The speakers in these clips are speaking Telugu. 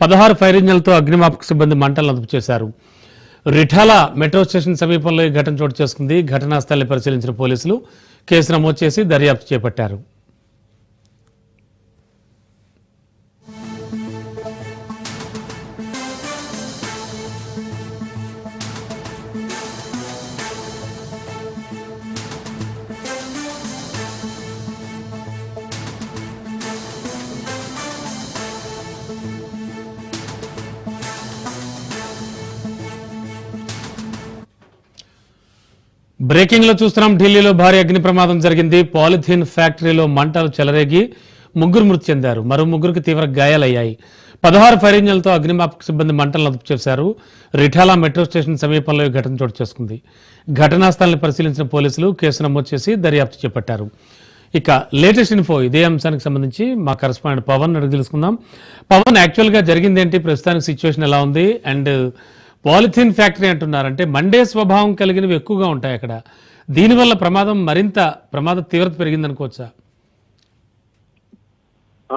పదహారు ఫైర్ ఇంజన్లతో అగ్నిమాపక సిబ్బంది మంటలను అదుపు చేశారు. రిఠాల మెట్రో స్టేషన్ సమీపంలో ఈ ఘటన చోటు చేసుకుంది. ఘటనా స్థలాన్ని పరిశీలించిన పోలీసులు కేసు నమోదు చేసి దర్యాప్తు చేపట్టారు. బ్రేకింగ్లో చూస్తున్నాం. ఢిల్లీలో భారీ అగ్ని ప్రమాదం జరిగింది. పాలిథీన్ ఫ్యాక్టరీలో మంటలు చెలరేగి ముగ్గురు మృతి చెందారు. మరో ముగ్గురికి తీవ్ర గాయాలయ్యాయి. పదహారు ఫైర్ ఇంజన్లతో అగ్నిమాపక సిబ్బంది మంటలను అదుపు చేశారు. రిఠాలా మెట్రో స్టేషన్ సమీపంలో ఈ ఘటన చోటు చేసుకుంది. ఘటనా స్థలాన్ని పరిశీలించిన పోలీసులు కేసు నమోదు చేసి దర్యాప్తు చేపట్టారు. ఇక లేటెస్ట్ ఇన్ఫో ఇదే అంశానికి సంబంధించి మా కరస్పాండెంట్ పవన్ అడిగి తెలుసుకుందాం. పవన్ యాక్చువల్గా జరిగింది ఏంటి ప్రస్తుతానికి సిచ్యువేషన్ ఎలా ఉంది? అండ్ పాలిథిన్ ఫ్యాక్టరీ అంటున్నారంటే మండే స్వభావం కలిగినవి ఎక్కువగా ఉంటాయి అక్కడ. దీనివల్ల ప్రమాదం మరింత ప్రమాద తీవ్రత పెరిగిందనుకోవచ్చా?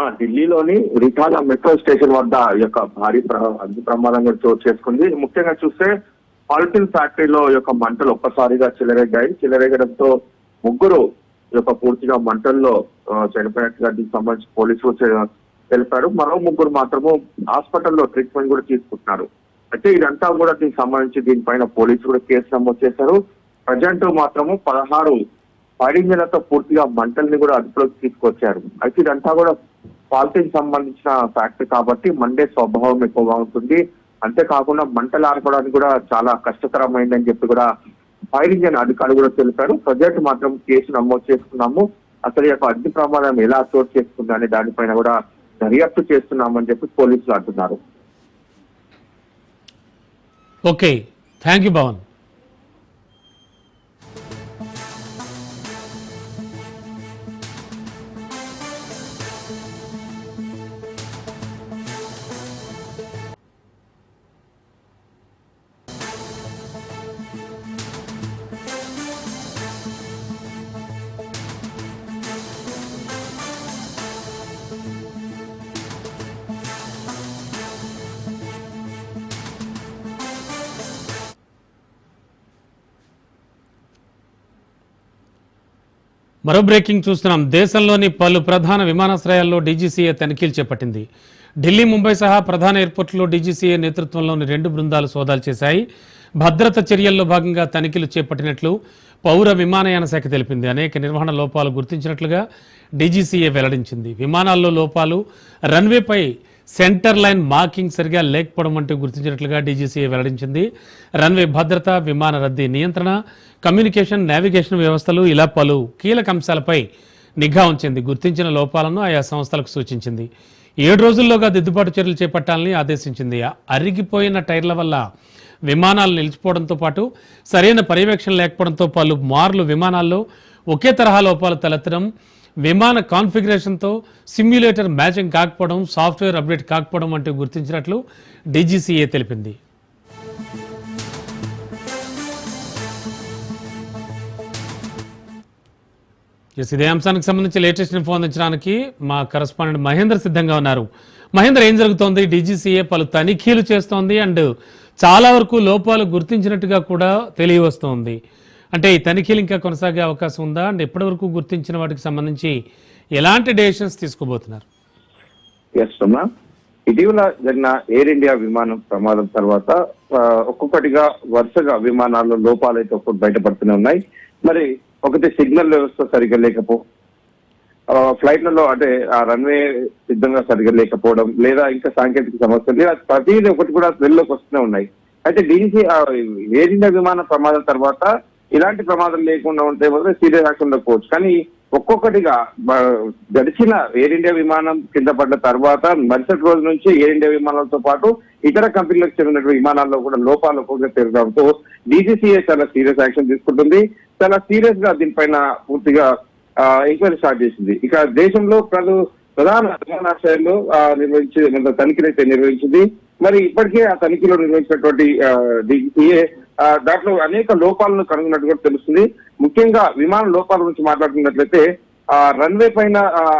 ఢిల్లీలోని రిఠాల మెట్రో స్టేషన్ వద్ద యొక్క భారీ ప్ర- అగ్ని ప్రమాదం కూడా చోటు చేసుకుంది. ముఖ్యంగా చూస్తే పాలిథిన్ ఫ్యాక్టరీలో యొక్క మంటలు ఒక్కసారిగా చెలరేగాయి. చెలరేగడంతో ముగ్గురు యొక్క పూర్తిగా మంటల్లో చనిపోయినట్టుగా దీనికి సంబంధించి పోలీసులు తెలిపారు. మరో ముగ్గురు మాత్రము హాస్పిటల్లో ట్రీట్మెంట్ కూడా తీసుకుంటున్నారు. అయితే ఇదంతా కూడా దీనికి సంబంధించి దీనిపైన పోలీసులు కూడా కేసు నమోదు చేశారు. ప్రజెంట్ మాత్రము పదహారు ఫైర్ ఇంజన్లతో పూర్తిగా మంటల్ని కూడా అదుపులోకి తీసుకొచ్చారు. అయితే ఇదంతా కూడా పాలిటీకి సంబంధించిన ఫ్యాక్టరీ కాబట్టి మండే స్వభావం ఎక్కువగా ఉంటుంది. అంతేకాకుండా మంటలు ఆడుకోవడానికి కూడా చాలా కష్టతరమైందని చెప్పి కూడా ఫైర్ ఇంజన్ అధికారులు కూడా తెలిపారు. ప్రజెంట్ మాత్రం కేసు నమోదు చేసుకున్నాము. అసలు యొక్క అగ్ని ప్రమాదం ఎలా చోటు చేసుకుంది అనే దానిపైన కూడా దర్యాప్తు చేస్తున్నామని చెప్పి పోలీసులు అంటున్నారు. ఓకే థ్యాంక్ యూ పవన్ మరో బ్రేకింగ్ చూస్తున్నాం. దేశంలోని పలు ప్రధాన విమానాశ్రయాల్లో డీజీసీఏ తనిఖీలు చేపట్టింది. ఢిల్లీ ముంబై సహా ప్రధాన ఎయిర్పోర్టులో డీజీసీఏ నేతృత్వంలోని రెండు బృందాలు సోదాలు చేశాయి. భద్రత చర్యల్లో భాగంగా తనిఖీలు చేపట్టినట్లు పౌర విమానయాన శాఖ తెలిపింది. అనేక నిర్వహణ లోపాలు గుర్తించినట్లుగా డీజీసీఏ వెల్లడించింది. విమానాల్లో లోపాలు రన్వేపై సెంటర్ లైన్ మార్కింగ్ సరిగా లేకపోవడం వంటివి గుర్తించినట్లుగా డీజీసీఏ వెల్లడించింది. రన్వే భద్రత విమాన రద్దీ నియంత్రణ కమ్యూనికేషన్ నావిగేషన్ వ్యవస్థలు ఇలా పలు కీలక అంశాలపై నిఘా ఉంచింది. గుర్తించిన లోపాలను ఆయా సంస్థలకు సూచించింది. ఏడు రోజుల్లోగా దిద్దుబాటు చర్యలు చేపట్టాలని ఆదేశించింది. అరిగిపోయిన టైర్ల వల్ల విమానాలు నిలిచిపోవడంతో పాటు సరైన పర్యవేక్షణ లేకపోవడంతో పలు మార్లు విమానాల్లో ఒకే తరహా లోపాలు తలెత్తడం విమాన కాన్ఫిగరేషన్తో సిమ్యులేటర్ మ్యాచింగ్ కాకపోవడం సాఫ్ట్వేర్ అప్డేట్ కాకపోవడం వంటివి గుర్తించినట్లు డీజీసీఏ తెలిపింది. ఎస్ ఇదే అంశానికి సంబంధించి లేటెస్ట్ ఇన్ఫో అందించడానికి మా కరస్పాండెంట్ మహేందర్ సిద్ధంగా ఉన్నారు. మహేందర్ ఏం జరుగుతోంది? డీజీసీఏ పలు తనిఖీలు చేస్తోంది అండ్ చాలా వరకు లోపాలు గుర్తించినట్టుగా కూడా తెలియవస్తోంది. అంటే ఈ తనిఖీలు ఇంకా కొనసాగే అవకాశం ఉందా? అండ్ ఎప్పటి వరకు గుర్తించిన వాటికి సంబంధించి ఎలాంటి డెసిషన్స్ తీసుకోబోతున్నారు? ఎస్ అమ్మా ఇటీవల జరిగిన ఎయిర్ ఇండియా విమానం ప్రమాదం తర్వాత ఒక్కొక్కటిగా వరుసగా విమానాల్లో లోపాలు అయితే ఒక్కొక్కటి బయటపడుతూనే ఉన్నాయి. మరి ఒకటి సిగ్నల్ వ్యవస్థ సరిగ్గా లేకపో ఫ్లైట్లలో అంటే ఆ రన్వే సిద్ధంగా సరిగ్గా లేకపోవడం లేదా ఇంకా సాంకేతిక సమస్యలు లేదా ప్రతిదీ ఒకటి కూడా వెల్లోకి వస్తూనే ఉన్నాయి. అయితే దీనికి ఎయిర్ ఇండియా విమాన ప్రమాదం తర్వాత ఇలాంటి ప్రమాదం లేకుండా ఉంటే మాత్రం సీరియస్ యాక్షన్ ఉండకపోవచ్చు. కానీ ఒక్కొక్కటిగా గడిచిన ఎయిర్ ఇండియా విమానం కింద పడ్డ తర్వాత మరుసటి రోజు నుంచి ఎయిర్ ఇండియా విమానాలతో పాటు ఇతర కంపెనీలకు చెందినటువంటి విమానాల్లో కూడా లోపాలు ఒక్కొక్కటి పెరగడంతో డీజీసీఏ చాలా సీరియస్ యాక్షన్ తీసుకుంటుంది. చాలా సీరియస్గా దీనిపైన పూర్తిగా ఎంక్వైరీ స్టార్ట్ చేసింది. ఇక దేశంలో పలు ప్రధాన విమానాశ్రయంలో నిర్వహించి తనిఖీలు అయితే నిర్వహించింది. మరి ఇప్పటికే ఆ తనిఖీలో నిర్వహించినటువంటి డీజీసీఏ దాంట్లో అనేక లోపాలను కనుగొన్నట్టు కూడా తెలుస్తుంది. ముఖ్యంగా విమాన లోపాల గురించి మాట్లాడుతున్నట్లయితే ఆ రన్వే పైన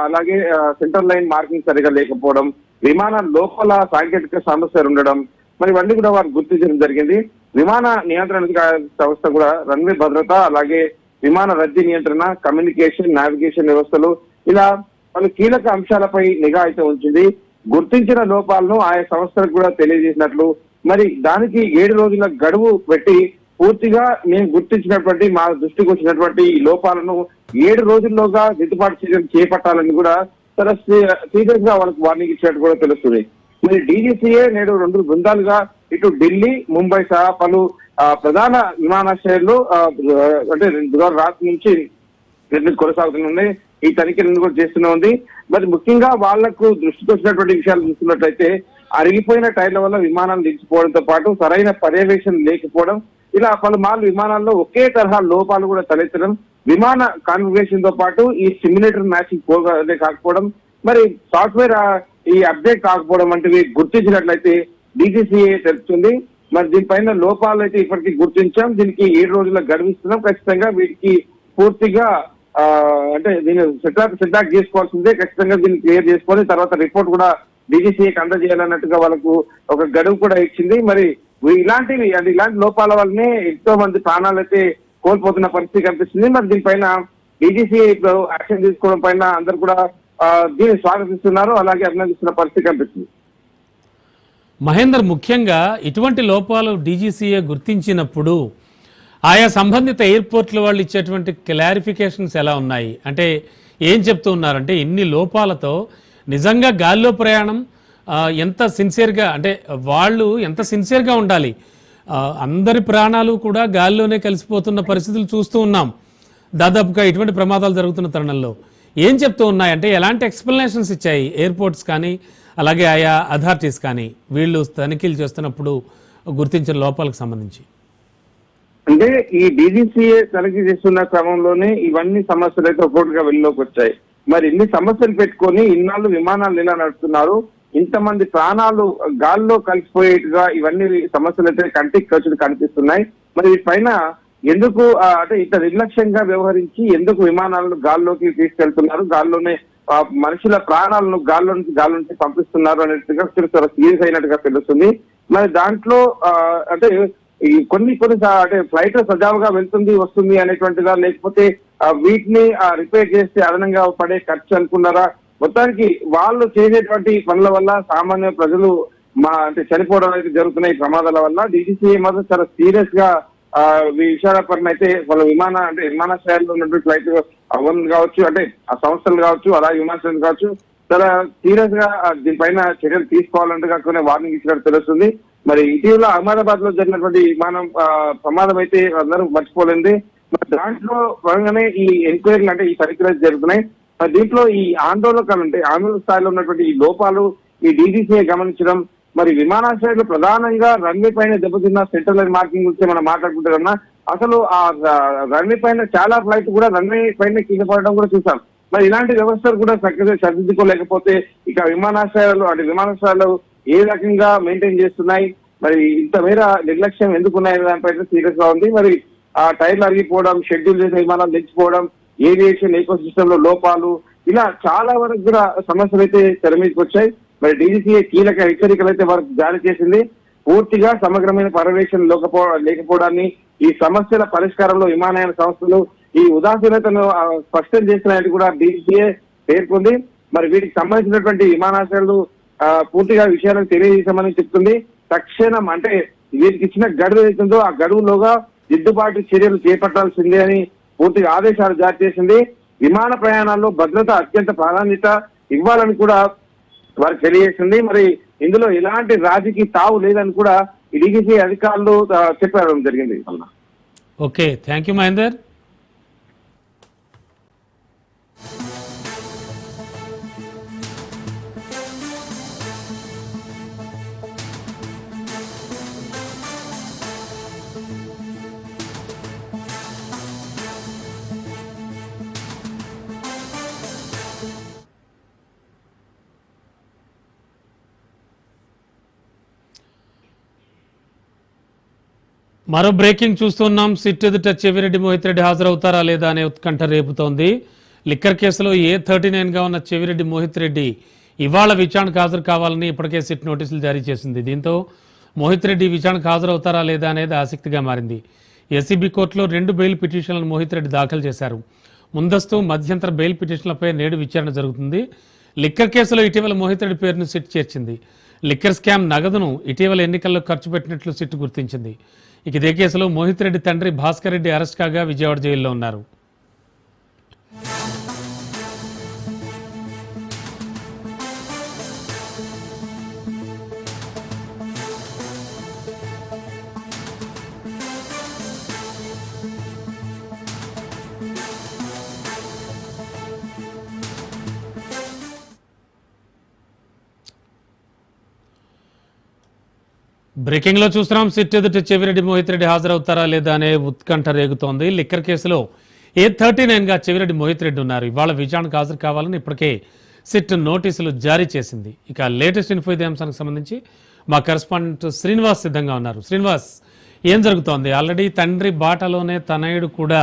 అలాగే సెంట్రల్ లైన్ మార్కింగ్ సరిగా లేకపోవడం విమాన లోపల సాంకేతిక సమస్యలు ఉండడం మరి ఇవన్నీ కూడా వారు గుర్తించడం జరిగింది. విమాన నియంత్రణ సంస్థ కూడా రన్వే భద్రత అలాగే విమాన రద్దీ నియంత్రణ కమ్యూనికేషన్ నావిగేషన్ వ్యవస్థలు ఇలా పలు కీలక అంశాలపై నిఘా అయితే ఉంచింది. గుర్తించిన లోపాలను ఆయా సంస్థలకు కూడా తెలియజేసినట్లు మరి దానికి ఏడు రోజుల గడువు పెట్టి పూర్తిగా మేము గుర్తించినటువంటి మా దృష్టికి వచ్చినటువంటి ఈ లోపాలను ఏడు రోజుల్లోగా దిద్దుబాటు చర్యలు చేపట్టాలని కూడా చాలా సీరియస్గా వాళ్ళకి వార్నింగ్ ఇచ్చినట్టు కూడా తెలుస్తుంది. మరి డీజీసీఏ నేడు రెండు బృందాలుగా ఇటు ఢిల్లీ ముంబై సహా పలు ప్రధాన విమానాశ్రయాల్లో అంటే రాత్రి నుంచి కొనసాగుతున్నాయి ఈ తనిఖీలను కూడా చేస్తూనే ఉంది. మరి ముఖ్యంగా వాళ్ళకు దృష్టికి వచ్చినటువంటి విషయాలు చూస్తున్నట్లయితే అరిగిపోయిన టైర్ల వల్ల విమానాలు నిలిచిపోవడంతో పాటు సరైన పర్యవేక్షణ లేకపోవడం ఇలా పలుమార్లు విమానాల్లో ఒకే తరహా లోపాలు కూడా తలెత్తడం విమాన కాన్ఫిగరేషన్తో పాటు ఈ సిమ్యులేటర్ మ్యాచింగ్ పోగా కాకపోవడం మరి సాఫ్ట్వేర్ ఈ అప్డేట్ కాకపోవడం వంటివి గుర్తించినట్లయితే డీజీసీఏ తెలుపుతుంది. మరి దీనిపైన లోపాలు అయితే ఇప్పటికీ గుర్తించాం. దీనికి ఏడు రోజుల గడువిస్తున్నాం. ఖచ్చితంగా వీటికి పూర్తిగా అంటే దీన్ని సెటాక్ సెటాక్ చేసుకోవాల్సిందే. ఖచ్చితంగా దీన్ని క్లియర్ చేసుకొని తర్వాత రిపోర్ట్ కూడా డీజీసీఏకి అందజేయాలన్నట్టుగా వాళ్ళకు ఒక గడువు కూడా ఇచ్చింది. మరి ఇలాంటివి అంటే ఇలాంటి లోపాల వల్లనే ఎంతో మంది ప్రాణాలు అయితే కోల్పోతున్న పరిస్థితి కనిపిస్తుంది. మరి దీనిపైన డీజీసీఏ యాక్షన్ తీసుకోవడం పైన అందరు కూడా దీన్ని స్వాగతిస్తున్నారు. అలాగే అభినందిస్తున్న పరిస్థితి కనిపిస్తుంది. మహేందర్ ముఖ్యంగా ఇటువంటి లోపాలు డీజీసీఏ గుర్తించినప్పుడు ఆయా సంబంధిత ఎయిర్పోర్ట్ల వాళ్ళు ఇచ్చేటువంటి క్లారిఫికేషన్స్ ఎలా ఉన్నాయి? అంటే ఏం చెప్తూ ఉన్నారంటే ఇన్ని లోపాలతో నిజంగా గాల్లో ప్రయాణం ఎంత సిన్సియర్గా అంటే వాళ్ళు ఎంత సిన్సియర్గా ఉండాలి? అందరి ప్రాణాలు కూడా గాల్లోనే కలిసిపోతున్న పరిస్థితులు చూస్తూ ఉన్నాం. దాదాపుగా ఇటువంటి ప్రమాదాలు జరుగుతున్న తరుణంలో. ఏం చెప్తూ ఉన్నాయి? అంటే ఎలాంటి ఎక్స్ప్లెనేషన్స్ ఇచ్చాయి? ఎయిర్పోర్ట్స్ కానీ అలాగే ఆయా అథారిటీస్ కానీ వీళ్ళు తనిఖీలు చేస్తున్నప్పుడు గుర్తించిన లోపాలకు సంబంధించి. అంటే ఈ డీజీసీఏ తనిఖీ చేస్తున్న క్రమంలోనే ఇవన్నీ సమస్యలు అయితే ఒక్కొక్కటిగా వెళ్ళలోకి వచ్చాయి మరి ఇన్ని సమస్యలు పెట్టుకొని ఇన్నాళ్ళు విమానాలు ఇలా నడుపుతున్నారు. ఇంతమంది ప్రాణాలు గాల్లో కలిసిపోయేట్టుగా ఇవన్నీ సమస్యలు అయితే కంటికి ఖర్చులు కనిపిస్తున్నాయి. మరి పైన ఎందుకు అంటే ఇంత నిర్లక్ష్యంగా వ్యవహరించి ఎందుకు విమానాలను గాల్లోకి తీసుకెళ్తున్నారు? గాల్లోనే మనుషుల ప్రాణాలను గాల్లో నుంచి గాల్లో నుంచి పంపిస్తున్నారు అనేట్టుగా చాలా సీరియస్ అయినట్టుగా తెలుస్తుంది. మరి దాంట్లో అంటే ఈ కొన్ని కొన్ని అంటే ఫ్లైట్ సజావుగా వెళ్తుంది వస్తుంది అనేటువంటిదా? లేకపోతే వీటిని రిపేర్ చేస్తే అదనంగా పడే ఖర్చు అనుకున్నారా? మొత్తానికి వాళ్ళు చేసేటువంటి పనుల వల్ల సామాన్య ప్రజలు మా అంటే చనిపోవడం అయితే జరుగుతున్నాయి ప్రమాదాల వల్ల డీజీసీఏ మాత్రం చాలా సీరియస్గా ఆ, విషయాల అయితే వాళ్ళ విమాన అంటే విమానాశ్రయాల్లో ఉన్నటువంటి ఫ్లైట్ అవన్ కావచ్చు అంటే ఆ సంస్థలు కావచ్చు అలాగే విమానాశ్రయాలు కావచ్చు చాలా సీరియస్గా దీనిపైన చర్యలు తీసుకోవాలంటే కొన్ని వార్నింగ్ ఇచ్చినట్టు తెలుస్తుంది. మరి ఇటీవల అహ్మదాబాద్లో జరిగినటువంటి విమానం ఆ, ప్రమాదం అయితే అందరూ మర్చిపోలేంది దాంట్లో భాగంగానే ఈ ఎంక్వైరీలు అంటే ఈ సర్క్యులర్స్ జరుగుతున్నాయి. మరి దీంట్లో ఈ ఆందోళన అంటే ఆందోళన స్థాయిలో ఉన్నటువంటి ఈ లోపాలు ఈ డీజీసీఏ గమనించడం మరి విమానాశ్రయాలు ప్రధానంగా రన్వే పైన దెబ్బతిన్న సెంట్రల్ లైన్ మార్కింగ్ గురించి మనం మాట్లాడుకుంటున్నా అసలు ఆ రన్వే పైన చాలా ఫ్లైట్ కూడా రన్వే పైన కింద పడడం కూడా చూసాం. మరి ఇలాంటి వ్యవస్థలు కూడా చక్కగా సరిదిద్దుకోలేకపోతే ఇక విమానాశ్రయాలు అంటే విమానాశ్రయాలు ఏ రకంగా మెయింటైన్ చేస్తున్నాయి? మరి ఇంత మేర నిర్లక్ష్యం ఎందుకున్నాయి దానిపై సీరియస్గా ఉంది. మరి ఆ టైర్లు అరిగిపోవడం షెడ్యూల్ చేసే విమానాలు నిలిచిపోవడం ఏవియేషన్ ఎకో సిస్టమ్లో లోపాలు ఇలా చాలా వరకు కూడా సమస్యలు అయితే తెర మీదకి వచ్చాయి. మరి డీజీసీఏ కీలక హెచ్చరికలు అయితే వారికి జారీ చేసింది. పూర్తిగా సమగ్రమైన పర్యవేక్షణ లేకపో లేకపోవడాన్ని ఈ సమస్యల పరిష్కారంలో విమానయాన సంస్థలు ఈ ఉదాసీనతను స్పష్టం చేసినట్టు కూడా డీజీసీఏ పేర్కొంది. మరి వీటికి సంబంధించినటువంటి విమానాశ్రయాలు ఆ, పూర్తిగా విషయాలను తెలియజేశామని చెప్తుంది. తక్షణం అంటే వీరికి ఇచ్చిన గడువు ఏదైతుందో ఆ గడువులోగా దిద్దుబాటు చర్యలు చేపట్టాల్సిందే అని పూర్తిగా ఆదేశాలు జారీ చేసింది. విమాన ప్రయాణాల్లో భద్రత అత్యంత ప్రాధాన్యత ఇవ్వాలని కూడా వారికి తెలియజేసింది. మరి ఇందులో ఎలాంటి రాజకీయ తావు లేదని కూడా ఇడిగిసి అధికారులు చెప్పడం జరిగింది. Okay thank you Mahender. మరో బ్రేకింగ్ చూస్తున్నాం. సిట్ ఎదుట చెవిరెడ్డి మోహిత్ రెడ్డి హాజరవుతారా లేదా అనే ఉత్కంఠ రేపుతోంది. లిక్కర్ కేసులో ఏ థర్టీ నైన్గా ఉన్న చెవిరెడ్డి మోహిత్ రెడ్డి ఇవాళ విచారణకు హాజరు కావాలని ఇప్పటికే సిట్ నోటీసులు జారీ చేసింది. దీంతో మోహిత్ రెడ్డి విచారణకు హాజరవుతారా లేదా అనేది ఆసక్తిగా మారింది. ఎస్సీబీ కోర్టులో రెండు బెయిల్ పిటిషన్లను మోహిత్ రెడ్డి దాఖలు చేశారు. ముందస్తు మధ్యంతర బెయిల్ పిటిషన్లపై నేడు విచారణ జరుగుతుంది. లిక్కర్ కేసులో ఇటీవల మోహిత్ రెడ్డి పేరును సిట్ చేర్చింది. లిక్కర్ స్కామ్ నగదును ఇటీవల ఎన్నికల్లో ఖర్చు పెట్టినట్లు సిట్ గుర్తించింది. ఇక ఇదే కేసులో మోహిత్ రెడ్డి తండ్రి భాస్కర్ రెడ్డి అరెస్ట్ కాగా విజయవాడ జైల్లో ఉన్నారు. బ్రేకింగ్లో చూస్తున్నాం. సిట్ ఎదుట చెవిరెడ్డి మోహిత్ రెడ్డి హాజరవుతారా లేదా అనే ఉత్కంఠ రేగుతోంది. లిక్కర్ కేసులో ఏ థర్టీ గా చెవిరెడ్డి మోహిత్ రెడ్డి ఉన్నారు. ఇవాళ విచారణకు హాజరు కావాలని ఇప్పటికే సిట్ నోటీసులు జారీ చేసింది. ఇక లేటెస్ట్ ఇన్ఫో ఇదే అంశానికి సంబంధించి మా కరెస్పాండెంట్ శ్రీనివాస్ సిద్ధంగా ఉన్నారు. శ్రీనివాస్ ఏం జరుగుతోంది? ఆల్రెడీ తండ్రి బాటలోనే తనయుడు కూడా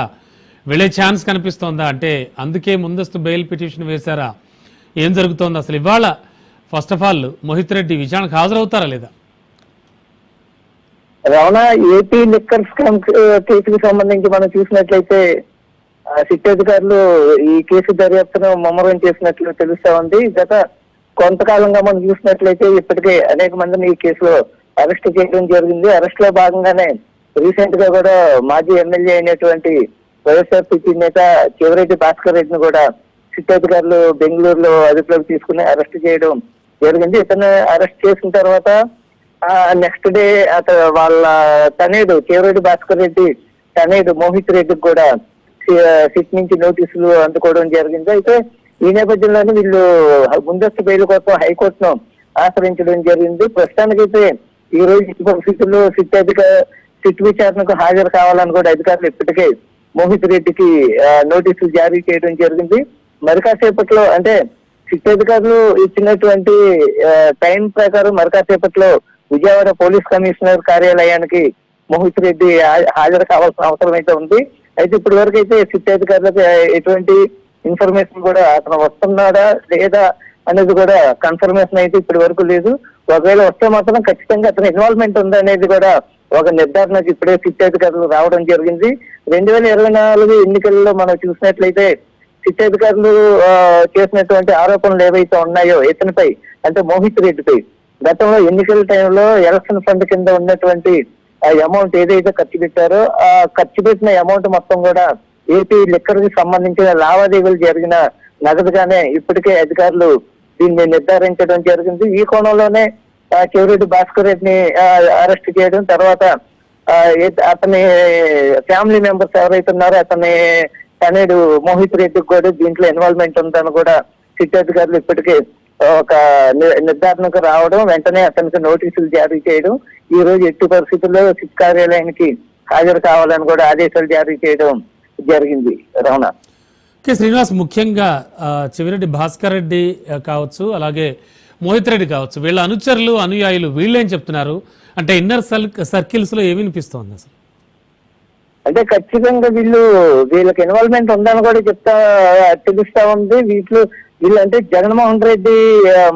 వెళ్ళే ఛాన్స్ కనిపిస్తోందా? అంటే అందుకే ముందస్తు బెయిల్ పిటిషన్ వేశారా? ఏం జరుగుతోంది అసలు? ఇవాళ first of all Mohit Reddy విచారణకు హాజరవుతారా లేదా? రమణ ఏపీ లిక్కర్ స్కామ్ కేసుకి సంబంధించి మనం చూసినట్లయితే సిట్ అధికారులు ఈ కేసు దర్యాప్తును ముమ్మరం చేసినట్లు తెలుస్తా ఉంది. గత కొంతకాలంగా మనం చూసినట్లయితే ఇప్పటికే అనేక మందిని ఈ కేసులో అరెస్ట్ చేయడం జరిగింది. అరెస్ట్లో భాగంగానే రీసెంట్గా కూడా మాజీ ఎమ్మెల్యే అయినటువంటి వైఎస్ఆర్సీపీ నేత చివరెడ్డి భాస్కర్ రెడ్డిని కూడా సిట్ అధికారులు బెంగళూరులో అదుపులోకి తీసుకుని అరెస్ట్ చేయడం జరిగింది. ఇతను అరెస్ట్ చేసిన తర్వాత నెక్స్ట్ డే అతను వాళ్ళ తనేడు కేవరెడ్డి భాస్కర్ రెడ్డి తనేడు మోహిత్ రెడ్డికి కూడా సిట్ నుంచి నోటీసులు అందుకోవడం జరిగింది. అయితే ఈ నేపథ్యంలోనే వీళ్ళు ముందస్తు బెయిల్ కోసం హైకోర్టును ఆశ్రయించడం జరిగింది. ప్రస్తుతానికైతే ఈ రోజు పరిస్థితుల్లో సిట్ అధిక సిట్ విచారణకు హాజరు కావాలని కూడా అధికారులు ఇప్పటికే మోహిత్ రెడ్డికి నోటీసులు జారీ చేయడం జరిగింది. మరి కాసేపట్లో అంటే సిట్ అధికారులు ఇచ్చినటువంటి టైం ప్రకారం మరి కాసేపట్లో విజయవాడ పోలీస్ కమిషనర్ కార్యాలయానికి మోహిత్ రెడ్డి హాజరు కావాల్సిన అవసరం అయితే ఉంది. అయితే ఇప్పటి వరకు అయితే సిట్ అధికారులకు ఎటువంటి ఇన్ఫర్మేషన్ కూడా అతను వస్తున్నాడా లేదా అనేది కూడా కన్ఫర్మేషన్ అయితే ఇప్పటి వరకు లేదు. ఒకవేళ వస్తే మాత్రం ఖచ్చితంగా అతని ఇన్వాల్వ్మెంట్ ఉందనేది కూడా ఒక నిర్ధారణకు ఇప్పుడే సిట్ అధికారులు రావడం జరిగింది. రెండు వేల ఇరవై నాలుగు ఎన్నికల్లో మనం చూసినట్లయితే సిట్ అధికారులు చేసినటువంటి ఆరోపణలు ఏవైతే ఉన్నాయో ఇతనిపై అంటే మోహిత్ రెడ్డిపై గతంలో ఎన్నికల టైంలో ఎలక్షన్ ఫండ్ కింద ఉన్నటువంటి ఆ అమౌంట్ ఏదైతే ఖర్చు పెట్టారో ఆ ఖర్చు పెట్టిన అమౌంట్ మొత్తం కూడా ఏపీ లిక్కర్కి సంబంధించిన లావాదేవీలు జరిగిన నగదుగానే ఇప్పటికే అధికారులు దీన్ని నిర్ధారించడం జరిగింది. ఈ కోణంలోనే ఆ, చెవిరెడ్డి భాస్కర్ రెడ్డిని అరెస్ట్ చేయడం తర్వాత అతని ఫ్యామిలీ మెంబర్స్ ఎవరైతే ఉన్నారో అతని తనేడు మోహిత్ రెడ్డికి కూడా దీంట్లో ఇన్వాల్వ్మెంట్ ఉందని కూడా సిటీ అధికారులు ఇప్పటికే ఒక నిర్ధారణకు రావడం వెంటనే అతనికి నోటీసులు జారీ చేయడం ఈ రోజు ఎట్టి పరిస్థితుల్లో సిట్ కార్యాలయానికి హాజరు కావాలని కూడా ఆదేశాలు జారీ చేయడం జరిగింది. రమణ. శ్రీనివాస్ ముఖ్యంగా చెవిరెడ్డి భాస్కర్ రెడ్డి కావచ్చు అలాగే మోహిత్ రెడ్డి కావచ్చు వీళ్ళ అనుచరులు అనుయాయులు వీళ్ళేం చెప్తున్నారు? అంటే ఇన్నర్ సర్కిల్స్లో ఏమి వినిపిస్తోంది అసలు? అంటే ఖచ్చితంగా వీళ్ళు వీళ్ళకి ఇన్వాల్వ్మెంట్ ఉందని కూడా చెప్తా తెలుస్తా ఉంది. వీళ్ళు వీళ్ళంటే జగన్మోహన్ రెడ్డి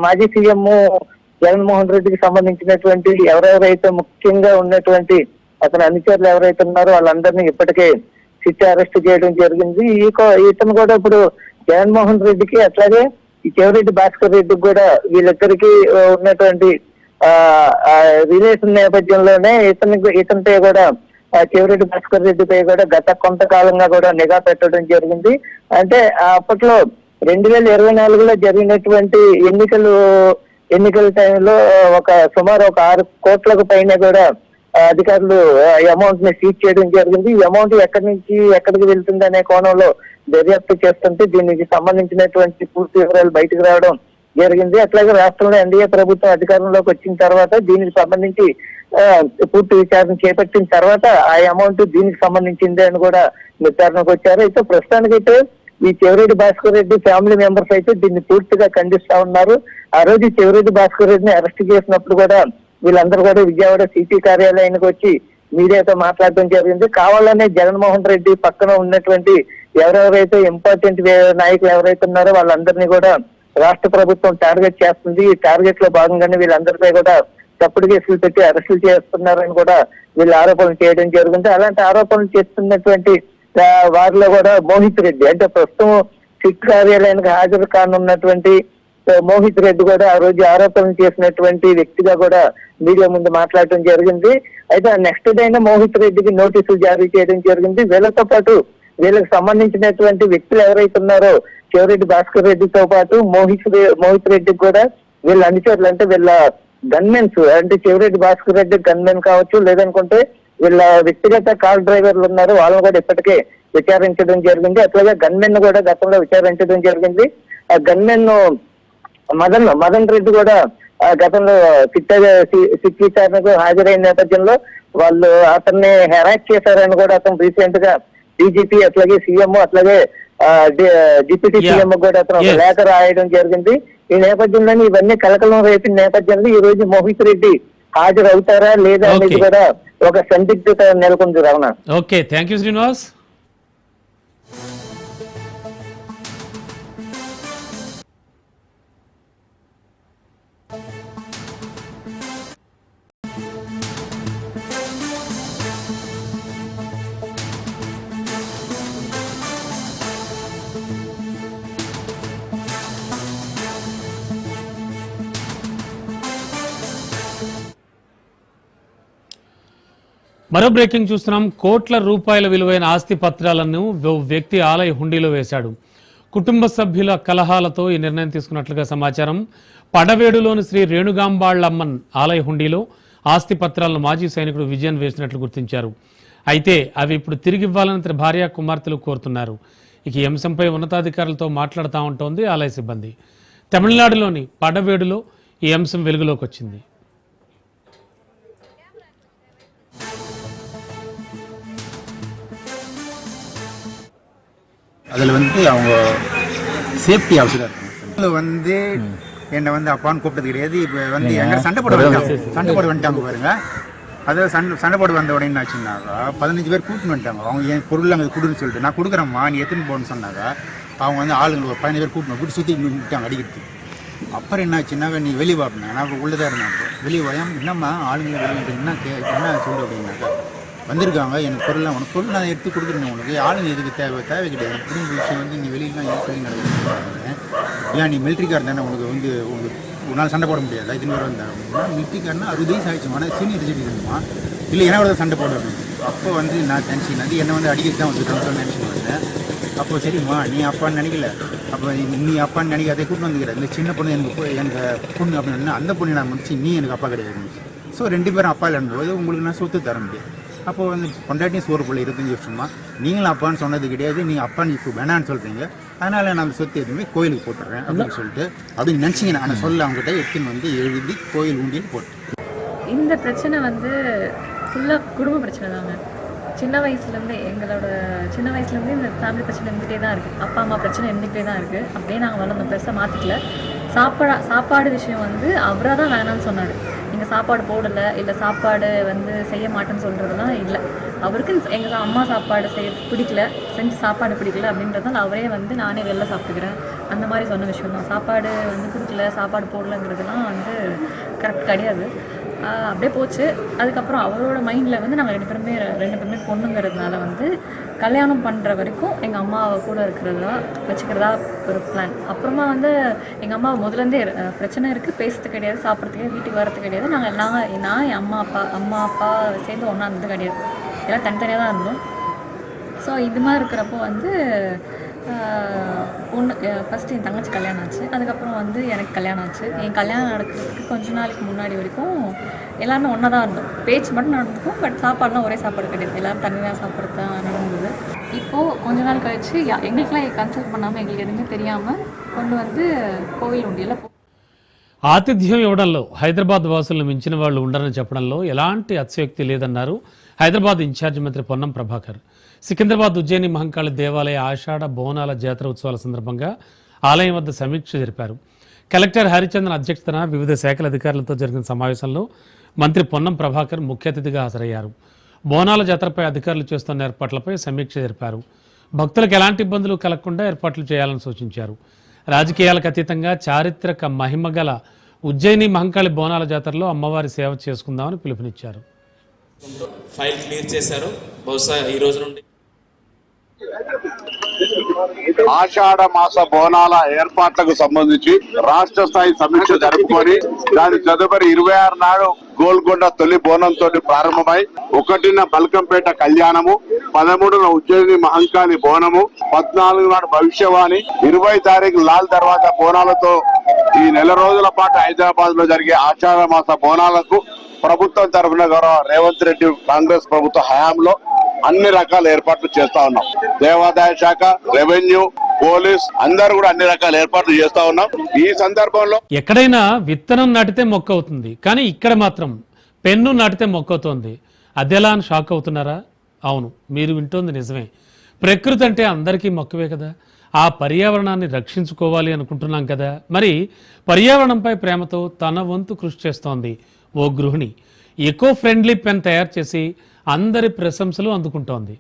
మాజీ సీఎం జగన్మోహన్ రెడ్డికి సంబంధించినటువంటి ఎవరెవరైతే ముఖ్యంగా ఉన్నటువంటి అతని అనుచరులు ఎవరైతే ఉన్నారో వాళ్ళందరినీ ఇప్పటికే సిట్ అరెస్ట్ చేయడం జరిగింది. ఈ ఇతను కూడా ఇప్పుడు జగన్మోహన్ రెడ్డికి అట్లాగే ఈ చెవిరెడ్డి భాస్కర్ రెడ్డికి కూడా వీళ్ళిద్దరికి ఆ, ఉన్నటువంటి రిలేషన్ నేపథ్యంలోనే ఇతని ఇతనిపై కూడా చెవిరెడ్డి భాస్కర్ రెడ్డిపై కూడా గత కొంతకాలంగా కూడా నిఘా పెట్టడం జరిగింది. అంటే అప్పట్లో రెండు వేల ఇరవై నాలుగులో జరిగినటువంటి ఎన్నికలు ఎన్నికల టైంలో ఒక సుమారు ఒక ఆరు కోట్లకు పైన కూడా అధికారులు అమౌంట్ని సీజ్ చేయడం జరిగింది. ఈ అమౌంట్ ఎక్కడి నుంచి ఎక్కడికి వెళ్తుంది అనే కోణంలో దర్యాప్తు చేస్తుంటే దీనికి సంబంధించినటువంటి పూర్తి వివరాలు బయటకు రావడం జరిగింది. అట్లాగే రాష్ట్రంలో ఎన్డీఏ ప్రభుత్వం అధికారంలోకి వచ్చిన తర్వాత దీనికి సంబంధించి పూర్తి విచారణ చేపట్టిన తర్వాత ఆ అమౌంట్ దీనికి సంబంధించింది అని కూడా నిర్ధారణకు వచ్చారు. అయితే ప్రస్తుతానికైతే ఈ చెవిరెడ్డి భాస్కర్ రెడ్డి ఫ్యామిలీ మెంబర్స్ అయితే దీన్ని పూర్తిగా ఖండిస్తా ఉన్నారు. ఆ రోజు చెవిరెడ్డి భాస్కర్ రెడ్డిని అరెస్ట్ చేసినప్పుడు కూడా వీళ్ళందరూ కూడా విజయవాడ సిటీ కార్యాలయానికి వచ్చి మీడియాతో మాట్లాడడం జరిగింది. కావాలనే జగన్మోహన్ రెడ్డి పక్కన ఉన్నటువంటి ఎవరెవరైతే ఇంపార్టెంట్ నాయకులు ఎవరైతే ఉన్నారో వాళ్ళందరినీ కూడా రాష్ట్ర ప్రభుత్వం టార్గెట్ చేస్తుంది. ఈ టార్గెట్లో భాగంగానే వీళ్ళందరిపై కూడా తప్పుడు కేసులు పెట్టి అరెస్టులు చేస్తున్నారని కూడా వీళ్ళు ఆరోపణలు చేయడం జరిగింది. అలాంటి ఆరోపణలు చేస్తున్నటువంటి వారిలో కూడా మోహిత్ రెడ్డి. అంటే ప్రస్తుతం సిట్ కార్యాలయానికి హాజరు కానున్నటువంటి మోహిత్ రెడ్డి కూడా ఆ రోజు ఆరోపణలు చేసినటువంటి వ్యక్తిగా కూడా మీడియా ముందు మాట్లాడటం జరిగింది. అయితే నెక్స్ట్ డే అయినా మోహిత్ రెడ్డికి నోటీసులు జారీ చేయడం జరిగింది. వీళ్ళతో పాటు వీళ్ళకి సంబంధించినటువంటి వ్యక్తులు ఎవరైతే ఉన్నారో చెవిరెడ్డి భాస్కర్ రెడ్డితో పాటు మోహిత్ మోహిత్ రెడ్డికి కూడా వీళ్ళ అనుచరులు అంటే వీళ్ళ గన్మెన్స్ అంటే చెవిరెడ్డి భాస్కర్ రెడ్డి గన్మెన్ కావచ్చు లేదనుకుంటే వీళ్ళ వ్యక్తిగత కార్ డ్రైవర్లు ఉన్నారు వాళ్ళని కూడా ఇప్పటికే విచారించడం జరిగింది అట్లాగే గన్మెన్ కూడా గతంలో విచారించడం జరిగింది ఆ గన్మెన్ మదన్ మదన్ రెడ్డి కూడా గతంలో సిట్ సిట్ విచారణకు హాజరైన నేపథ్యంలో వాళ్ళు అతన్ని హెరాక్ చేశారని కూడా అతను రీసెంట్గా డీజీపీ అట్లాగే సీఎం అట్లాగే డిప్యూటీ. సీఎం కూడా అతను. లేఖ రాయడం జరిగింది ఈ నేపథ్యంలోనే ఇవన్నీ కలకలం రేపిన నేపథ్యంలో ఈ రోజు మోహిత్ రెడ్డి హాజరవుతారా లేదా అనేది. కూడా ఒక సందిగ్ధత నెలకొంది Ramana okay thank you Srinivas మరో బ్రేకింగ్ చూస్తున్నాం. కోట్ల రూపాయల విలువైన ఆస్తి పత్రాలను వ్యక్తి ఆలయ హుండీలో వేశాడు. కుటుంబ సభ్యుల కలహాలతో ఈ నిర్ణయం తీసుకున్నట్లుగా సమాచారం. పడవేడులోని శ్రీ రేణుగాంబాళ్ళమ్మన్ ఆలయ హుండీలో ఆస్తి పత్రాలను మాజీ సైనికుడు విజయన్ వేసినట్లు గుర్తించారు. అయితే అవి ఇప్పుడు తిరిగి ఇవ్వాలని తన భార్య కుమార్తెలు కోరుతున్నారు. ఇక ఈ అంశంపై ఉన్నతాధికారులతో మాట్లాడుతూ ఉంటోంది ఆలయ సిబ్బంది. తమిళనాడులోని పడవేడులో ఈ అంశం వెలుగులోకి వచ్చింది. அதில் வந்து அவங்க சேஃப்டி இருக்காங்க. அதில் வந்து என்னை வந்து அப்பான்னு கூப்பிட்டது கிடையாது. இப்போ வந்து எங்க சண்டை போட வந்துட்டாங்க. சண்டை போட வந்துட்டாங்க பாருங்க. அதாவது சண்டை சண்டை போட வந்த உடனே என்னாச்சுன்னாக்கா பதினஞ்சு பேர் கூட்டின்னு வந்துட்டாங்க. அவங்க என் பொருள் அங்கே கொடுன்னு சொல்லிட்டு நான் கொடுக்குறேம்மா நீ எத்தனை போகணும்னு சொன்னாக்கா அவங்க வந்து ஆளுங்க ஒரு பதினஞ்சு பேர் கூட்டின்னு கூட்டி சுற்றி விட்டாங்க அடிக்கிறதுக்கு. அப்புறம் என்னாச்சுன்னாக்கா நீ வெளியே வாப்பினேன் நான் உள்ளே தான் இருந்தேன். வெளியே வாயாம என்னம்மா ஆளுங்களை வெளியே என்ன கே என்ன சொல்லு அப்படின்னாக்கா வந்திருக்காங்க. எனக்கு பொருள்லாம் உனக்கு பொருள் நான் எடுத்து கொடுக்குறேன் உனக்கு ஆளுங்க எதுக்கு தேவை தேவை கிடையாது. அப்படின்னு விஷயம் வந்து நீ வெளியிலாம் ஏன் நடக்குது ஏன் நீ மிலிட்ரிக்கார் தானே உனக்கு வந்து உங்களுக்கு ஒரு நாள் சண்டை போட முடியாது இது வர வந்தாங்க அப்படின்னா மிலிட்ரிக்காரனா அறுபது வயசு ஆயிடுச்சு சீனியர் சிட்டிசன்மா இல்லை என்ன விட சண்டை போட அப்படின்னு. அப்போ வந்து நான் டென்ஷன் வந்து என்னை வந்து அடிக்கடி தான் வந்துருக்கேன் சொல்லி நினச்சிட்டு வந்தேன் அப்போ சரிம்மா நீ அப்பான்னு நினைக்கல. அப்போ நீ அப்பான்னு நினைக்காதே கூட்டு வந்துக்கிற. இந்த சின்ன பொண்ணு எனக்கு பொ- எனக்கு பொண்ணு அப்படின்னு அந்த பொண்ணு நான் முடிச்சு நீ எனக்கு அப்பா கிடையாது ஸோ ரெண்டு பேரும் அப்பா இல்லைன்னும்போது உங்களுக்கு நான் சொத்து தர முடியாது அப்போ வந்து பொண்டாட்டியும் சோறு பிள்ளை இருபத்தஞ்சி வருஷமா. நீங்களும் அப்பான்னு சொன்னது கிடையாது நீங்கள் அப்பான்னு இப்போ வேணான்னு சொல்கிறீங்க அதனால் நான் சொத்து எதுவுமே கோயிலுக்கு போட்டுறேன் அப்படின்னு சொல்லிட்டு அப்படின்னு நினச்சிங்க. நான் சொல்ல அவங்ககிட்ட எடுத்துன்னு வந்து எழுதி கோயில் உண்டியில் போட்டு இந்த பிரச்சனை வந்து ஃபுல்லாக குடும்ப பிரச்சனை தாங்க. சின்ன வயசுலேருந்தே எங்களோட சின்ன வயசுலேருந்தே இந்த ஃபேமிலி பிரச்சனை இருந்துகிட்டே தான் இருக்குது அப்பா அம்மா பிரச்சனை இருந்துகிட்டே தான் இருக்குது அப்படியே நாங்கள் வளர்ந்தோம் பெருசாக மாற்றிக்கல சாப்பாடு சாப்பாடு விஷயம் வந்து அவராக தான் வேணாம்னு சொன்னார். நீங்கள் சாப்பாடு போடலை இல்லை சாப்பாடு வந்து செய்ய மாட்டேன்னு சொல்கிறதுலாம் இல்லை. அவருக்கு எங்கள் அம்மா சாப்பாடு செய்ய பிடிக்கல செஞ்சு சாப்பாடு பிடிக்கல அப்படின்றதால அவரே வந்து நானே வெளில சாப்பிட்டுக்கிறேன். அந்த மாதிரி சொன்ன விஷயம் தான் சாப்பாடு வந்து கொடுக்கல சாப்பாடு போடலங்கிறதுலாம் வந்து கரெக்ட் கிடையாது. அப்படியே போச்சு. அதுக்கப்புறம் அவரோட மைண்டில் வந்து நாங்கள் ரெண்டு பேருமே ரெண்டு பேருமே பொண்ணுங்கிறதுனால வந்து கல்யாணம் பண்ணுற வரைக்கும் எங்கள் அம்மாவை கூட இருக்கிறதா வச்சுக்கிறதா ஒரு பிளான் அப்புறமா வந்து எங்கள் அம்மா முதலேருந்தே பிரச்சனை இருக்குது பேசுறது கிடையாது சாப்பிட்றது வீட்டுக்கு வரது கிடையாது. நாங்கள் நாங்கள் நான் என் அம்மா அப்பா அம்மா அப்பா சேர்ந்து ஒன்றா இருந்தது கிடையாது. எல்லாம் தனித்தனியாக தான் இருந்தோம். ஸோ இது மாதிரி இருக்கிறப்போ வந்து ஆஹ், பொண்ணு ஃபஸ்ட்டு என் தங்கச்சி கல்யாணம் ஆச்சு அதுக்கப்புறம் வந்து எனக்கு கல்யாணம் ஆச்சு என் கல்யாணம் நடக்கிறதுக்கு கொஞ்ச நாளைக்கு முன்னாடி வரைக்கும் எல்லாருமே ஒன்றா தான் இருந்தோம் பேச்சு மட்டும் நடந்துக்கும் பட் சாப்பாடுலாம் ஒரே சாப்பாடு கிடையாது எல்லாரும் தனியாக சாப்பிட்றது தான் நடந்தது இப்போது கொஞ்ச நாள் கழிச்சு யா- எங்களுக்கெல்லாம் கன்சல்ட் பண்ணாமல் எங்களுக்கு எதுவுமே தெரியாமல் கொண்டு வந்து கோவில் உண்டியில் ఆతిథ్యం ఇవ్వడంలో హైదరాబాద్ వాసులను మించిన వాళ్ళు ఉండరని చెప్పడంలో ఎలాంటి అతిశయోక్తి లేదన్నారు హైదరాబాద్ ఇన్ఛార్జ్ మంత్రి పొన్నం ప్రభాకర్ సికింద్రాబాద్ ఉజ్జయిని మహంకాళి దేవాలయ ఆషాఢ బోనాల జాతర ఉత్సవాల సందర్భంగా ఆలయం వద్ద సమీక్ష జరిపారు. కలెక్టర్ హరిచంద్రన్ అధ్యక్షతన వివిధ శాఖల అధికారులతో జరిగిన సమావేశంలో మంత్రి పొన్నం ప్రభాకర్ ముఖ్య అతిథిగా హాజరయ్యారు. బోనాల జాతరపై అధికారులు చేస్తున్న ఏర్పాట్లపై సమీక్ష జరిపారు. భక్తులకు ఎలాంటి ఇబ్బందులు కలగకుండా ఏర్పాట్లు చేయాలని సూచించారు. రాజకీయాలకు అతీతంగా చారిత్రక మహిమ గల ఉజ్జయిని మహంకాళి బోనాల జాతరలో అమ్మవారి సేవ చేసుకుందామని పిలుపునిచ్చారు. ఫైల్ క్లియర్ చేశారు. బహుశా ఈ రోజు నుండి ఆషాఢ మాస బోనాల ఏర్పాట్లకు సంబంధించి రాష్ట్ర స్థాయి సమీక్ష జరుపుకొని దాని తదుపరి ఇరవై ఆరు నాడు గోల్కొండ తొలి బోనంతో ప్రారంభమై ఒకటిన బల్కంపేట కళ్యాణము పదమూడున ఉజ్జయిని మహంకాళి బోనము పద్నాలుగు నాడు భవిష్యవాణి ఇరవై తారీఖు లాల్ దర్వాజా బోనాలతో ఈ నెల రోజుల పాటు హైదరాబాద్లో జరిగే ఆషాఢ మాస బోనాలకు ప్రభుత్వం తరఫున గౌరవ రేవంత్ రెడ్డి కాంగ్రెస్ ప్రభుత్వ హయాంలో అన్ని రకాల ఏర్పాట్లు చేస్తా ఉన్నాం. దేవాదాయ శాఖ రెవెన్యూ పోలీస్ అందరూ కూడా అన్ని రకాల ఏర్పాట్లు చేస్తా ఉన్నాం. ఈ సందర్భంలో ఎక్కడైనా విత్తనం నాటితే మొక్క అవుతుంది. కానీ ఇక్కడ మాత్రం పెన్ను నాటితే మొక్క అవుతుంది. అదెలా అని షాక్ అవుతున్నారా? అవును మీరు వింటోంది నిజమే. ప్రకృతి అంటే అందరికీ మొక్కవే కదా. ఆ పర్యావరణాన్ని రక్షించుకోవాలి అనుకుంటున్నాం కదా. మరి పర్యావరణంపై ప్రేమతో తన వంతు కృషి చేస్తోంది ఓ గృహిణి. ఎకో ఫ్రెండ్లీ పెన్ తయారు చేసి అందరి ప్రశంసలు అందుకుంటోంది.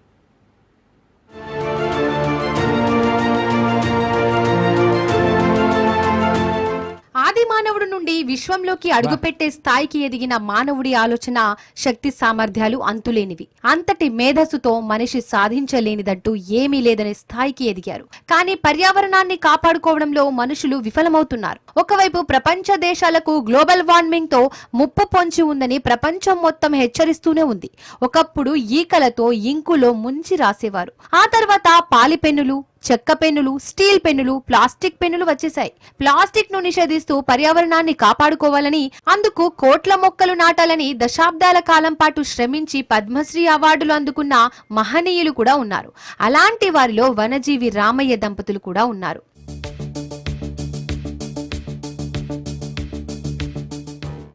విశ్వంలోకి అడుగుపెట్టే స్థాయికి ఎదిగిన మానవుడి ఆలోచన శక్తి సామర్థ్యాలు అంతులేనివి. అంతటి మేధస్సుతో మనిషి సాధించలేనిదంటూ ఏమీ లేదనే స్థాయికి ఎదిగారు. కానీ పర్యావరణాన్ని కాపాడుకోవడంలో మనుషులు విఫలమవుతున్నారు. ఒకవైపు ప్రపంచ దేశాలకు గ్లోబల్ వార్మింగ్తో ముప్పు పొంచి ఉందని ప్రపంచం మొత్తం హెచ్చరిస్తూనే ఉంది. ఒకప్పుడు ఈకలతో ఇంకులో ముంచి రాసేవారు. ఆ తర్వాత పాలి పెన్నులు చెక్క పెన్నులు స్టీల్ పెన్నులు ప్లాస్టిక్ పెన్నులు వచ్చేసాయి ప్లాస్టిక్ను నిషేధిస్తూ పర్యావరణాన్ని కాపాడుకోవాలని అందుకు కోట్ల మొక్కలు నాటాలని దశాబ్దాల కాలం పాటు శ్రమించి పద్మశ్రీ అవార్డులు అందుకున్న మహనీయులు కూడా ఉన్నారు. అలాంటి వారిలో వనజీవి రామయ్య దంపతులు కూడా ఉన్నారు.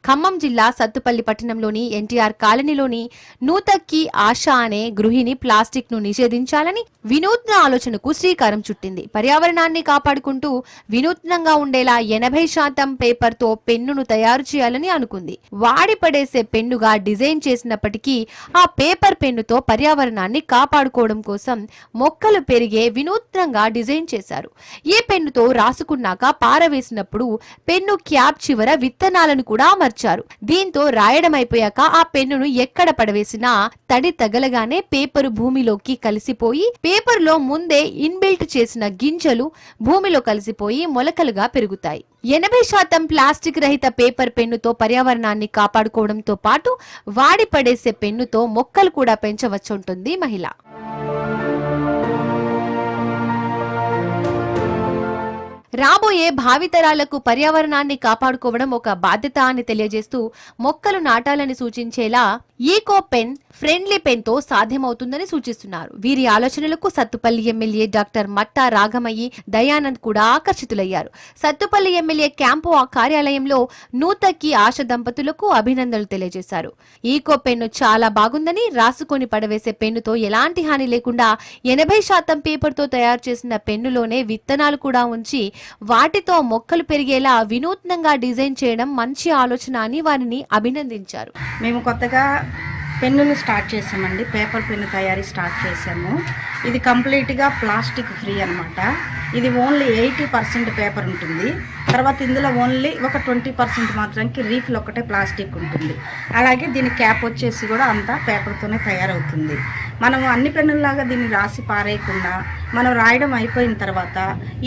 ఖమ్మం జిల్లా సత్తుపల్లి పట్టణంలోని ఎన్టీఆర్ కాలనీలోని నూతక్కి ఆశ అనే గృహిణి ప్లాస్టిక్ను నిషేధించాలని వినూత్న ఆలోచనకు శ్రీకారం చుట్టింది. పర్యావరణాన్ని కాపాడుకుంటూ వినూత్నంగా ఉండేలా ఎనభై శాతం పేపర్తో పెన్నును తయారు చేయాలని అనుకుంది. వాడి పడేసే పెన్నుగా డిజైన్ చేసినప్పటికీ ఆ పేపర్ పెన్నుతో పర్యావరణాన్ని కాపాడుకోవడం కోసం మొక్కలు పెరిగే వినూత్నంగా డిజైన్ చేశారు. ఈ పెన్నుతో రాసుకున్నాక పారవేసినప్పుడు పెన్ను క్యాప్ చివర విత్తనాలను కూడా అమర్చారు. దీంతో రాయడం అయిపోయాక ఆ పెన్నును ఎక్కడ పడవేసినా తడి తగలగానే పేపరు భూమిలోకి కలిసిపోయి పేపర్లో ముందే ఇన్బిల్ట్ చేసిన గింజలు భూమిలో కలిసిపోయి మొలకలుగా పెరుగుతాయి. ఎనభై శాతం ప్లాస్టిక్ రహిత పేపర్ పెన్నుతో పర్యావరణాన్ని కాపాడుకోవడంతో పాటు వాడి పడేసే పెన్నుతో మొక్కలు కూడా పెంచవచ్చుంటుంది మహిళ. రాబోయే భావితరాలకు పర్యావరణాన్ని కాపాడుకోవడం ఒక బాధ్యత అని తెలియజేస్తూ మొక్కలు నాటాలని సూచించేలా ఈకో పెన్ ఫ్రెండ్లీ పెన్తో సాధ్యమవుతుందని సూచిస్తున్నారు. వీరి ఆలోచనలకు సత్తుపల్లి ఎమ్మెల్యే డాక్టర్ మట్టా రాఘమయ్యి దయానంద్ కూడా ఆకర్షితులయ్యారు. సత్తుపల్లి ఎమ్మెల్యే క్యాంపు ఆ కార్యాలయంలో నూతకి ఆశ దంపతులకు అభినందనలు తెలియజేశారు. ఈకో పెన్ను చాలా బాగుందని రాసుకొని పడవేసే పెన్నుతో ఎలాంటి హాని లేకుండా ఎనభై శాతం పేపర్తో తయారు చేసిన పెన్నులోనే విత్తనాలు కూడా ఉంచి వాటితో మొక్కలు పెరిగేలా వినూత్నంగా డిజైన్ చేయడం మంచి ఆలోచన అని వారిని అభినందించారు. మేము కొత్తగా పెన్నులు స్టార్ట్ చేసామండి. పేపర్ పెన్ను తయారీ స్టార్ట్ చేసాము. ఇది కంప్లీట్గా ప్లాస్టిక్ ఫ్రీ అనమాట ఇది ఓన్లీ ఎయిటీ పర్సెంట్ పేపర్ ఉంటుంది. తర్వాత ఇందులో ఓన్లీ ఒక ట్వంటీ పర్సెంట్ మాత్రానికి రీఫిల్ ఒకటే ప్లాస్టిక్ ఉంటుంది. అలాగే దీని క్యాప్ వచ్చేసి కూడా అంతా పేపర్తోనే తయారవుతుంది. మనం అన్ని పెన్నుల్లాగా దీన్ని రాసి పారేయకుండా మనం రాయడం అయిపోయిన తర్వాత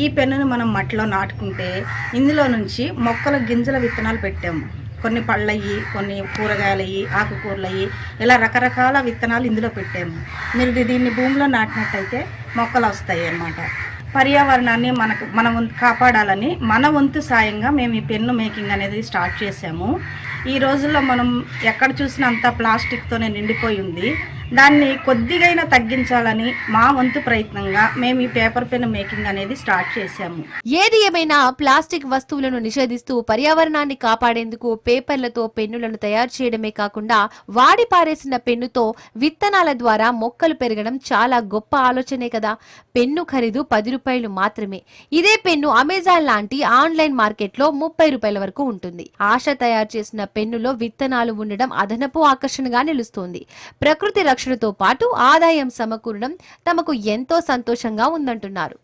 ఈ పెన్నును మనం మట్టిలో నాటుకుంటే ఇందులో నుంచి మొక్కల గింజల విత్తనాలు పెట్టాము. కొన్ని పళ్ళయ్యి కొన్ని కూరగాయలయ్యి ఆకుకూరలయ్యి ఇలా రకరకాల విత్తనాలు ఇందులో పెట్టాము. మీరు దీన్ని భూమిలో నాటినట్టయితే మొక్కలు వస్తాయి అన్నమాట. పర్యావరణాన్ని మనకు మన కాపాడాలని మన వంతు సాయంగా మేము ఈ పెన్ను మేకింగ్ అనేది స్టార్ట్ చేసాము ఈ రోజుల్లో మనం ఎక్కడ చూసినా అంతా ప్లాస్టిక్తోనే నిండిపోయి ఉంది. దాన్ని కొద్దిగైనా తగ్గించాలని మా వంతు ప్రయత్నంగా మేము ఈ పేపర్ పెన్ మేకింగ్ అనేది స్టార్ట్ చేశాము. ఏది ఏమైనా ప్లాస్టిక్ వస్తువులను నిషేధిస్తూ పర్యావరణాన్ని కాపాడేందుకు పేపర్లతో పెన్నులను తయారు చేయడమే కాకుండా వాడి పారేసిన పెన్నుతో విత్తనాల ద్వారా మొక్కలు పెరగడం చాలా గొప్ప ఆలోచనే కదా. పెన్ను ఖరీదు పది రూపాయలు మాత్రమే. ఇదే పెన్ను అమెజాన్ లాంటి ఆన్లైన్ మార్కెట్లో ముప్పై రూపాయల వరకు ఉంటుంది. ఆశ తయారు చేసిన పెన్నులో విత్తనాలు ఉండడం అదనపు ఆకర్షణగా నిలుస్తోంది. ప్రకృతి రక్షణతో పాటు ఆదాయం సమకూరడం తమకు ఎంతో సంతోషంగా ఉందంటున్నారు.